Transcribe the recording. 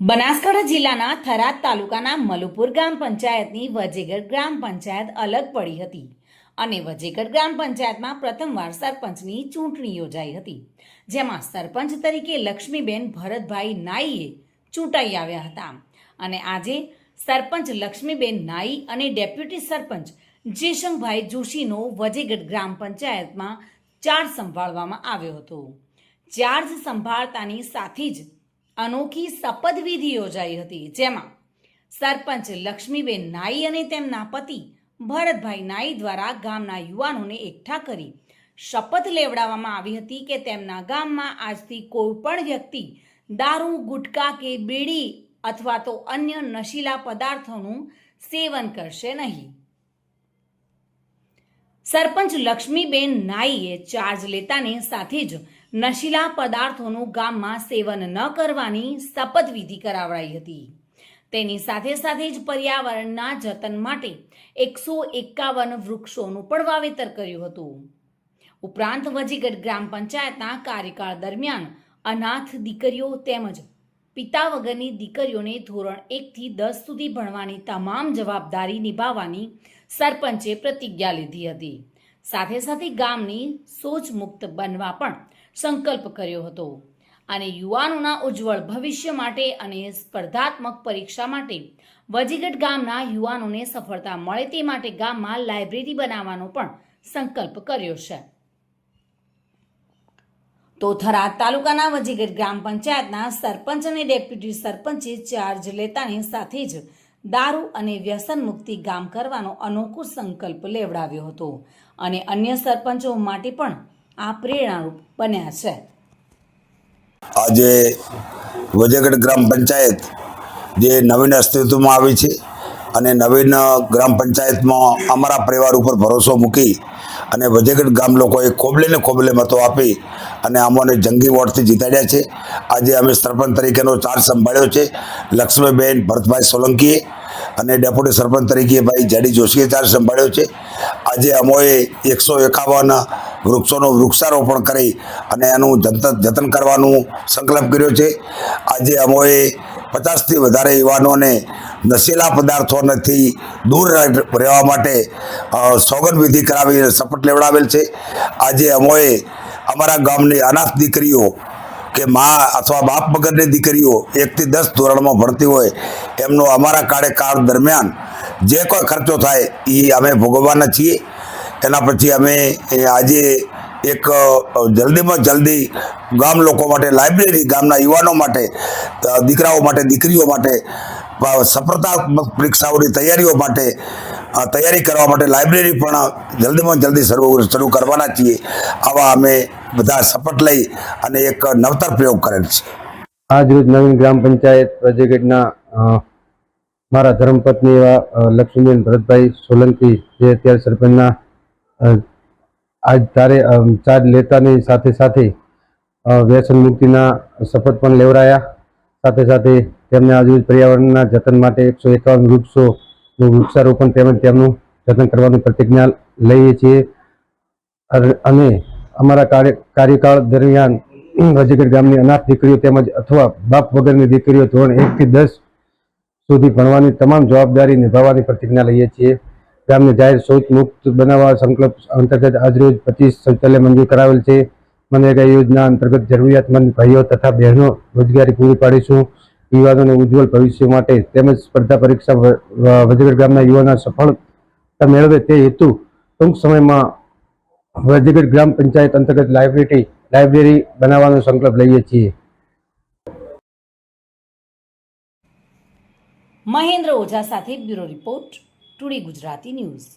બનાસકાંઠા જિલ્લાના થરાદ તાલુકાના મલુપુર ગ્રામ પંચાયતની વજેગઢ ગ્રામ પંચાયત અલગ પડી હતી અને વજેગઢ ગ્રામ પંચાયતમાં પ્રથમવાર સરપંચની ચૂંટણી યોજાઈ હતી, જેમાં સરપંચ તરીકે લક્ષ્મીબેન ભરતભાઈ નાઈએ ચૂંટાઈ આવ્યા હતા. અને આજે સરપંચ લક્ષ્મીબેન નાઈ અને ડેપ્યુટી સરપંચ જેશંગભાઈ જોશીનો વજેગઢ ગ્રામ પંચાયતમાં ચાર્જ સંભાળવામાં આવ્યો હતો. ચાર્જ સંભાળતાની સાથે જ અનોખી શપથવિધિ યોજાઈ હતી, જેમાં સરપંચ લક્ષ્મીબેન નાઈ અને તેમના પતિ ભરતભાઈ નાઈ દ્વારા ગામના યુવાનોને એકઠા કરી શપથ લેવડાવવામાં આવી હતી કે તેમના ગામમાં આજથી કોઈ પણ વ્યક્તિ દારૂ, ગુટકા કે બીડી અથવા તો અન્ય નશીલા પદાર્થોનું સેવન કરશે નહીં. સરપંચ લક્ષ્મીબેન નાઈએ ચાર્જ લેતાને સાથે જ નશીલા પદાર્થોનું ગામમાં સેવન ન કરવાની શપથવિધિ કરાવડાઈ હતી. તેની સાથે સાથે જ પર્યાવરણના જતન માટે એકસો એકાવન વૃક્ષોનું પણ વાવેતર કર્યું હતું. ઉપરાંત વજીગઢ ગ્રામ પંચાયતના કાર્યકાળ દરમિયાન અનાથ દીકરીઓ તેમજ પિતા વગરની દીકરીઓને ધોરણ એકથી દસ સુધી ભણવાની તમામ જવાબદારી નિભાવવાની સરપંચે પ્રતિજ્ઞા લીધી હતી. સાથે સાથે ગામની સોચમુક્ત બનવા પણ સંકલ્પ કર્યો હતો. અને યુવાનોના ઉજ્જવળ ભવિષ્ય માટે અને સ્પર્ધાત્મક પરીક્ષા માટે વજીગઢ ગામના યુવાનોને સફળતા મળે તે માટે ગામમાં લાઇબ્રેરી બનાવવાનો પણ સંકલ્પ કર્યો છે. તો થરાદ તાલુકાના વજીગઢ ગ્રામ પંચાયતના સરપંચ અને ડેપ્યુટી સરપંચે ચાર્જ લેતાની સાથે જ દારૂ અને વ્યસન મુક્તિ ગામ કરવાનો અનોખો સંકલ્પ લેવડાવ્યો હતો. અને અન્ય સરપંચો માટે પણ આ પ્રેરણારૂપ બન્યા છે. આજે વજેગઢ ગ્રામ પંચાયત જે નવીન અસ્તિત્વમાં આવી છે અને નવીન ગ્રામ પંચાયતમાં અમારા પરિવાર ઉપર ભરોસો મૂકી અને વજેગઢ ગામ લોકોએ ખોબલેને ખોબલે મતો આપી અને અમોને જંગી વોર્ડથી જીતાડ્યા છે. આજે અમે સરપંચ તરીકેનો ચાર્જ સંભાળ્યો છે. લક્ષ્મીબેન, ભરતભાઈ સોલંકીએ અને ડેપ્યુટી સરપંચ તરીકે ભાઈ જેડી જોશીએ ચાર્જ સંભાળ્યો છે. આજે અમોએ એકસો એકાવન વૃક્ષોનું વૃક્ષારોપણ કરી અને એનું જતન કરવાનું સંકલ્પ કર્યો છે. આજે અમોએ પચાસથી વધારે યુવાનોને નશીલા પદાર્થોથી દૂર રહે- રહેવા માટે અ, સોગંદવિધિ કરાવી શપથ લેવડાવેલ છે. આજે અમોએ અમારા ગામની અનાથ દીકરીઓ કે મા અથવા બાપ વગરની દીકરીઓ એકથી દસ ધોરણમાં ભણતી હોય, એમનો અમારા કાર્યકાળ દરમિયાન જે કોઈ ખર્ચો થાય એ અમે ભોગવવાના છીએ. એના પછી અમે આજે એક જલ્દીમાં જલ્દી ગામ લોકો માટે, લાઇબ્રેરી ગામના યુવાનો માટે દીકરાઓ માટે, દીકરીઓ માટે સફળતાત્મક પરીક્ષાઓની તૈયારીઓ માટે તૈયારી કરવા માટે લાઇબ્રેરી પણ જલ્દીમાં જલ્દી શરૂ શરૂ કરવાના છીએ. આવા અમે બધા શપથ લઈ અને એક નવતર પ્રયોગ કરેલ છે. આજ રોજ નવીન ગ્રામ પંચાયત પ્રજેગઢના મારા ધર્મપત્ની એવા લક્ષ્મીબેન ભરતભાઈ સોલંકી જે અત્યારે સરપંચના આજ તારે ચાર્જ લેતાની સાથે સાથે વ્યસન મુક્તિના શપથ પણ લેવડાયા. સાથે સાથે તેમને આજરોજ પર્યાવરણના જતન માટે એકસો એકાવન વૃક્ષોનું વૃક્ષારોપણ તેમજ તેમનું જતન કરવાની પ્રતિજ્ઞા લઈએ છીએ. અને અમારા કાર્ય કાર્યકાળ દરમિયાન વજીગઢ ગામની અનાથ દીકરીઓ તેમજ અથવા બાપ વગરની દીકરીઓ ધોરણ એકથી દસ સુધી ભણવાની તમામ જવાબદારી નિભાવવાની પ્રતિજ્ઞા લઈએ છીએ. ગામને જાહેર શૌચ મુક્ત બનાવવા સંકલ્પ અંતર્ગત આજરોજ પચીસ શૌચાલય મંજૂર કરાવેલ છે. મનરેગા યોજના અંતર્ગત જરૂરિયાતમંદ ભાઈઓ તથા બહેનો રોજગારી પૂરી પાડીશું. યુવાનોને ઉજ્જવળ ભવિષ્ય માટે તેમજ સ્પર્ધા પરીક્ષા વ- વ- વજીગઢ ગામના યુવાનો સફળતા મેળવે તે હેતુ ટૂંક સમયમાં વજીગઢ ગ્રામ પંચાયત અંતર્ગત લાઇબ્રેરી લાઇબ્રેરી બનાવવાનો સંકલ્પ લઈએ છીએ. મહેન્દ્ર ઓઝા સાથે bureau report, today Gujarati news.